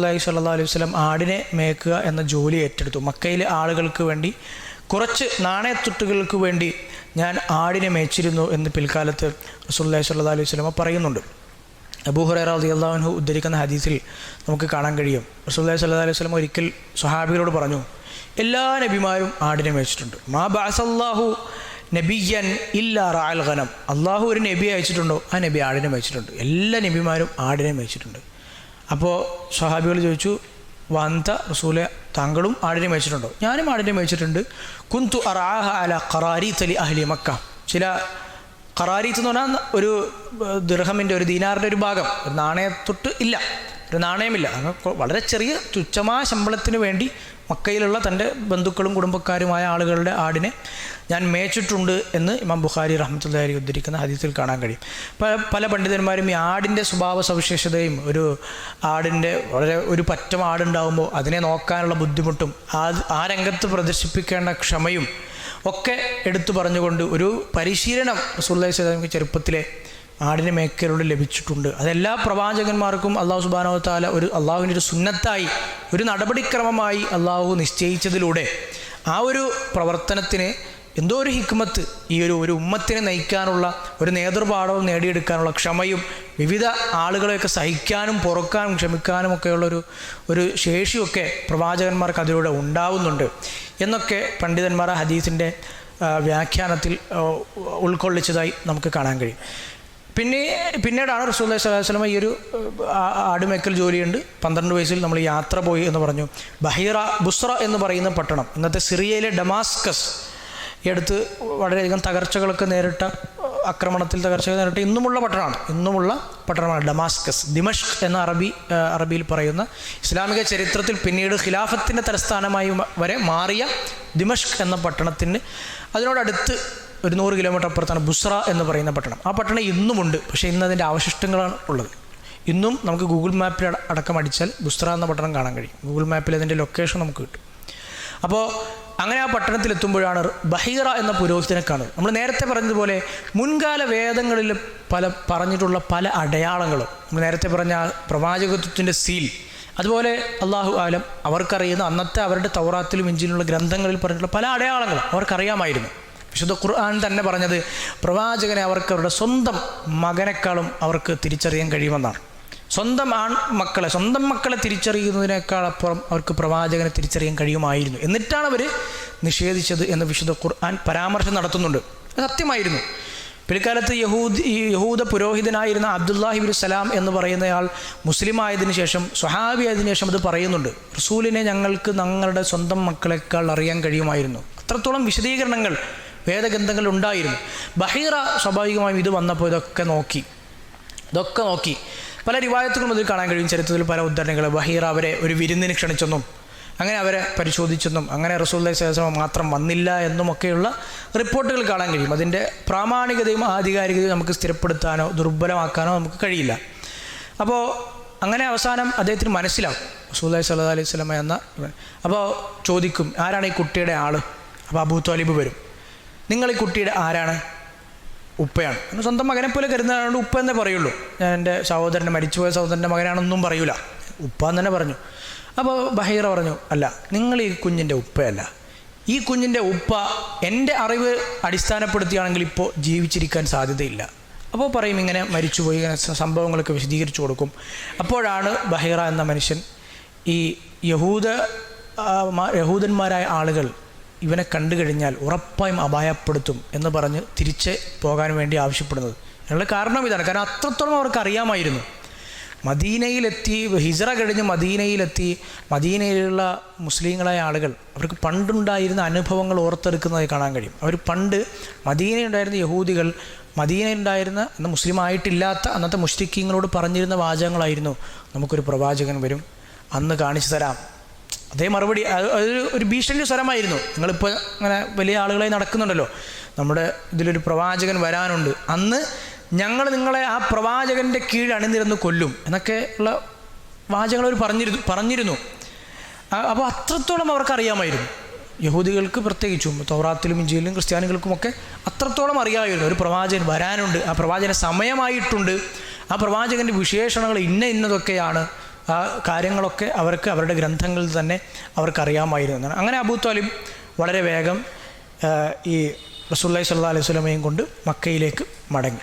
അള്ളാഹി സല്ലാ അലൈഹി വസ്ലം ആടിനെ മേക്കുക എന്ന ജോലി ഏറ്റെടുത്തു. മക്കയിലെ ആളുകൾക്ക് വേണ്ടി കുറച്ച് നാണയത്തുട്ടുകൾക്ക് വേണ്ടി ഞാൻ ആടിനെ മേച്ചിരുന്നു എന്ന് പിൽക്കാലത്ത് റസൂല്ലാഹി സല്ലാ അലൈഹി വസ്ലമ പറയുന്നുണ്ട്. അബൂഹുറൈറ റതി അള്ളാഹുഹു ഉദ്ധരിക്കുന്ന ഹദീസിൽ നമുക്ക് കാണാൻ കഴിയും. റസൂല്ലാഹി സല്ലാ അലൈഹി വസ്ലം ഒരിക്കൽ സ്വഹാബികളോട് പറഞ്ഞു എല്ലാ നബിമാരും ആടിനെ മേച്ചിട്ടുണ്ട് മാ ബാസല്ലാഹു നബിയൻ ഇല്ലാ റാൽ ഖനം. അള്ളാഹു ഒരു നബി അയച്ചിട്ടുണ്ടോ? ആ നബി ആടിനെ മേച്ചിട്ടുണ്ട് എല്ലാ നബിമാരും ആടിനെ മേച്ചിട്ടുണ്ട് അപ്പോൾ സ്വഹാബികൾ ചോദിച്ചു വന്ത റസൂലെ താങ്കളും ആടിനെ മേച്ചിട്ടുണ്ടോ ഞാനും ആടിനെ മേച്ചിട്ടുണ്ട് കുന്തു അറാഹ അല ഖറാരീത്ത് തലി അഹ്ലി മക്ക. ചില ഖറാരീത്ത് എന്ന് പറഞ്ഞാൽ ഒരു ദൃഹമിന്റെ ഒരു ദീനാറിന്റെ ഒരു ഭാഗം ഒരു നാണയത്തൊട്ട് ഇല്ല. ഒരു നാണയമില്ല. വളരെ ചെറിയ തുച്ഛമായ ശമ്പളത്തിന് വേണ്ടി മക്കയിലുള്ള തന്റെ ബന്ധുക്കളും കുടുംബക്കാരുമായ ആളുകളുടെ ആടിനെ ഞാൻ മേച്ചിട്ടുണ്ട് എന്ന് ഇമാം ബുഖാരി റഹ്മത്തുല്ലാരി ഉദ്ധരിക്കുന്ന ഹദീസിൽ കാണാൻ കഴിയും. പല പണ്ഡിതന്മാരും ഈ ആടിന്റെ സ്വഭാവ സവിശേഷതയും ഒരു ആടിന്റെ വളരെ ഒരു പറ്റം ആടുണ്ടാകുമ്പോൾ അതിനെ നോക്കാനുള്ള ബുദ്ധിമുട്ടും ആ ആ രംഗത്ത് പ്രദർശിപ്പിക്കേണ്ട ക്ഷമയും ഒക്കെ എടുത്തു പറഞ്ഞുകൊണ്ട് ഒരു പരിശീലനം സുല്ലാ ചെറുപ്പത്തിലെ ആടിനെ മേക്കലോട് ലഭിച്ചിട്ടുണ്ട്. അതെല്ലാ പ്രവാചകന്മാർക്കും അള്ളാഹു സുബാനോ താല ഒരു അള്ളാഹുവിന്റെ ഒരു സുന്നത്തായി ഒരു നടപടിക്രമമായി അള്ളാഹു നിശ്ചയിച്ചതിലൂടെ ആ ഒരു പ്രവർത്തനത്തിന് എന്തോ ഒരു ഹിക്മത്ത് ഈ ഒരു ഒരു ഉമ്മത്തിനെ നയിക്കാനുള്ള ഒരു നേതൃപാഠവും നേടിയെടുക്കാനുള്ള ക്ഷമയും വിവിധ ആളുകളെയൊക്കെ സഹിക്കാനും പൊറുക്കാനും ക്ഷമിക്കാനും ഒക്കെയുള്ളൊരു ഒരു ശേഷിയൊക്കെ പ്രവാചകന്മാർക്ക് അതിലൂടെ ഉണ്ടാവുന്നുണ്ട്. എന്നൊക്കെ പണ്ഡിതന്മാർ ഹദീസിന്റെ വ്യാഖ്യാനത്തിൽ ഉൾക്കൊള്ളിച്ചതായി നമുക്ക് കാണാൻ കഴിയും. പിന്നെ പിന്നീടാണ് റസൂൽ സ്വലാസ്ലമ ഈ ഒരു ആടുമേക്കൽ ജോലിയുണ്ട്. പന്ത്രണ്ട് വയസ്സിൽ നമ്മൾ യാത്ര പോയി എന്ന് പറഞ്ഞു. ബഹീറ ബുസ്ര എന്ന് പറയുന്ന പട്ടണം. ഇന്നത്തെ സിറിയയിലെ ഡമാസ്കസ്. ഈ അടുത്ത് വളരെയധികം തകർച്ചകളൊക്കെ നേരിട്ട ആക്രമണത്തിൽ തകർച്ചകൾ നേരിട്ട ഇന്നുമുള്ള പട്ടണമാണ്. ഇന്നുമുള്ള പട്ടണമാണ് ഡമാസ്കസ്. ദിമഷ് എന്ന അറബി അറബിയിൽ പറയുന്ന ഇസ്ലാമിക ചരിത്രത്തിൽ പിന്നീട് ഖിലാഫത്തിന്റെ തലസ്ഥാനമായി വരെ മാറിയ ദിമഷ് എന്ന പട്ടണത്തിന്. അതിനോടടുത്ത് ഒരു നൂറ് കിലോമീറ്റർ അപ്പുറത്താണ് ബുസ്ര എന്ന് പറയുന്ന പട്ടണം. ആ പട്ടണം ഇന്നുമുണ്ട്. പക്ഷേ ഇന്ന് അതിന്റെ അവശിഷ്ടങ്ങളാണ് ഉള്ളത്. ഇന്നും നമുക്ക് ഗൂഗിൾ മാപ്പിൽ അട- അടക്കം അടിച്ചാൽ ബുസ്ര എന്ന പട്ടണം കാണാൻ കഴിയും. ഗൂഗിൾ മാപ്പിൽ അതിന്റെ ലൊക്കേഷൻ നമുക്ക് കിട്ടും. അപ്പോൾ അങ്ങനെ ആ പട്ടണത്തിലെത്തുമ്പോഴാണ് ബഹീറ എന്ന പുരോഹിതനെ കാണുന്നത്. നമ്മൾ നേരത്തെ പറഞ്ഞതുപോലെ മുൻകാല വേദങ്ങളിൽ പല പറഞ്ഞിട്ടുള്ള പല അടയാളങ്ങളും. നമ്മൾ നേരത്തെ പറഞ്ഞ പ്രവാചകത്വത്തിന്റെ സീൽ. അതുപോലെ അള്ളാഹു ആലം അവർക്കറിയുന്ന അന്നത്തെ അവരുടെ തൗറാത്തിലും ഇഞ്ചിലുള്ള ഗ്രന്ഥങ്ങളിൽ പറഞ്ഞിട്ടുള്ള പല അടയാളങ്ങളും അവർക്കറിയാമായിരുന്നു. വിശുദ്ധ ഖുർആൻ തന്നെ പറഞ്ഞത് പ്രവാചകനെ അവർക്ക് അവരുടെ സ്വന്തം മകനേക്കാളും അവർക്ക് തിരിച്ചറിയാൻ കഴിയുമെന്നാണ്. സ്വന്തം ആൺ മക്കളെ സ്വന്തം മക്കളെ തിരിച്ചറിയുന്നതിനേക്കാൾ അപ്പുറം അവർക്ക് പ്രവാചകനെ തിരിച്ചറിയാൻ കഴിയുമായിരുന്നു. എന്നിട്ടാണ് അവർ നിഷേധിച്ചത് എന്ന് വിശുദ്ധ ഖുർആൻ പരാമർശം നടത്തുന്നുണ്ട്. അത് സത്യമായിരുന്നു. പിൽക്കാലത്ത് യഹൂദ് യഹൂദ പുരോഹിതനായിരുന്ന അബ്ദുല്ലാഹിബിൻ സലാം എന്ന് പറയുന്നയാൾ മുസ്ലിം ആയതിനു ശേഷം സ്വഹാബി ആയതിനു ശേഷം അത് പറയുന്നുണ്ട്. റസൂലിനെ ഞങ്ങൾക്ക് ഞങ്ങളുടെ സ്വന്തം മക്കളെക്കാൾ അറിയാൻ കഴിയുമായിരുന്നു. അത്രത്തോളം വിശദീകരണങ്ങൾ വേദഗ്രന്ഥങ്ങൾ ഉണ്ടായിരുന്നു. ബഹീറ സ്വാഭാവികമായും ഇത് വന്നപ്പോൾ ഇതൊക്കെ നോക്കി. ഇതൊക്കെ നോക്കി. പല റിവായത്തുകളും ഇതിൽ കാണാൻ കഴിയും. ചരിത്രത്തിൽ പല ഉദ്ധരണികൾ. ബഹീറ അവരെ ഒരു വിരുന്നിന് ക്ഷണിച്ചെന്നും അങ്ങനെ അവരെ പരിശോധിച്ചെന്നും അങ്ങനെ റസൂല്ലി സ്വലം മാത്രം വന്നില്ല എന്നുമൊക്കെയുള്ള റിപ്പോർട്ടുകൾ കാണാൻ കഴിയും. അതിന്റെ പ്രാമാണികതയും ആധികാരികതയും നമുക്ക് സ്ഥിരപ്പെടുത്താനോ ദുർബലമാക്കാനോ നമുക്ക് കഴിയില്ല. അപ്പോൾ അങ്ങനെ അവസാനം അദ്ദേഹത്തിന് മനസ്സിലാവും. റസൂല്ലി സല്ലാ അലൈഹി സ്വലമ എന്ന അപ്പോൾ ചോദിക്കും ആരാണ് ഈ കുട്ടിയുടെ ആൾ അപ്പോൾ അബൂ വരും. നിങ്ങൾ ഈ കുട്ടിയുടെ ആരാണ്? ഉപ്പയാണ്. സ്വന്തം മകനെ പോലെ കരുതുന്നതുകൊണ്ട് ഉപ്പ എന്നേ പറയുള്ളൂ. ഞാൻ എന്റെ സഹോദരന്റെ മരിച്ചുപോയ സഹോദരന്റെ മകനാണെന്നൊന്നും പറയൂല. ഉപ്പ എന്ന് തന്നെ പറഞ്ഞു. അപ്പോൾ ബഹീറ പറഞ്ഞു അല്ല നിങ്ങൾ ഈ കുഞ്ഞിന്റെ ഉപ്പയല്ല. ഈ കുഞ്ഞിന്റെ ഉപ്പ എന്റെ അറിവ് അടിസ്ഥാനപ്പെടുത്തിയാണെങ്കിൽ ഇപ്പോൾ ജീവിച്ചിരിക്കാൻ സാധ്യതയില്ല. അപ്പോൾ പറയും ഇങ്ങനെ മരിച്ചുപോയി ഇങ്ങനെ സംഭവങ്ങളൊക്കെ വിശദീകരിച്ചു കൊടുക്കും. അപ്പോഴാണ് ബഹീറ എന്ന മനുഷ്യൻ ഈ യഹൂദ യഹൂദന്മാരായ ആളുകൾ ഇവനെ കണ്ടു കഴിഞ്ഞാൽ ഉറപ്പായും അപായപ്പെടുത്തും എന്ന് പറഞ്ഞ് തിരിച്ച് പോകാൻ വേണ്ടി ആവശ്യപ്പെടുന്നത്. അതിനുള്ള കാരണം ഇതാണ്. കാരണം അത്രത്തോളം അവർക്ക് അറിയാമായിരുന്നു. മദീനയിലെത്തി ഹിജറ കഴിഞ്ഞ് മദീനയിലെത്തി മദീനയിലുള്ള മുസ്ലിങ്ങളായ ആളുകൾ അവർക്ക് പണ്ടുണ്ടായിരുന്ന അനുഭവങ്ങൾ ഓർത്തെടുക്കുന്നതായി കാണാൻ കഴിയും. അവർ പണ്ട് മദീനയുണ്ടായിരുന്ന യഹൂദികൾ മദീനയിലുണ്ടായിരുന്ന അന്ന് മുസ്ലിം ആയിട്ടില്ലാത്ത അന്നത്തെ മുഷ്രിക്കീങ്ങളോട് പറഞ്ഞിരുന്ന വാചകങ്ങളായിരുന്നു. നമുക്കൊരു പ്രവാചകൻ വരും അന്ന് കാണിച്ചു തരാം. അതേ മറുപടി അത് അതൊരു ഒരു ഭീഷണി സ്വരമായിരുന്നു. നിങ്ങളിപ്പോൾ അങ്ങനെ വലിയ ആളുകളെ നടക്കുന്നുണ്ടല്ലോ. നമ്മുടെ ഇതിലൊരു പ്രവാചകൻ വരാനുണ്ട്. അന്ന് ഞങ്ങൾ നിങ്ങളെ ആ പ്രവാചകന്റെ കീഴ് അണിനിരന്ന് കൊല്ലും എന്നൊക്കെ ഉള്ള വാചകങ്ങൾ അവർ പറഞ്ഞിരുന്നു. പറഞ്ഞിരുന്നു അപ്പോൾ അത്രത്തോളം അവർക്കറിയാമായിരുന്നു. യഹൂദികൾക്ക് പ്രത്യേകിച്ചും തൗറാത്തിലും ഇഞ്ചിയിലും ക്രിസ്ത്യാനികൾക്കുമൊക്കെ അത്രത്തോളം അറിയാമായിരുന്നു. ഒരു പ്രവാചകൻ വരാനുണ്ട് ആ പ്രവാചന സമയമായിട്ടുണ്ട്. ആ പ്രവാചകന്റെ വിശേഷണങ്ങൾ ഇന്ന ഇന്നതൊക്കെയാണ്. ആ കാര്യങ്ങളൊക്കെ അവർക്ക് അവരുടെ ഗ്രന്ഥങ്ങളിൽ തന്നെ അവർക്കറിയാമായിരുന്നു എന്നാണ്. അങ്ങനെ അബൂ വളരെ വേഗം ഈ റസൂല്ലി സല്ലാ അലൈഹി സ്വലമയും കൊണ്ട് മക്കയിലേക്ക് മടങ്ങി.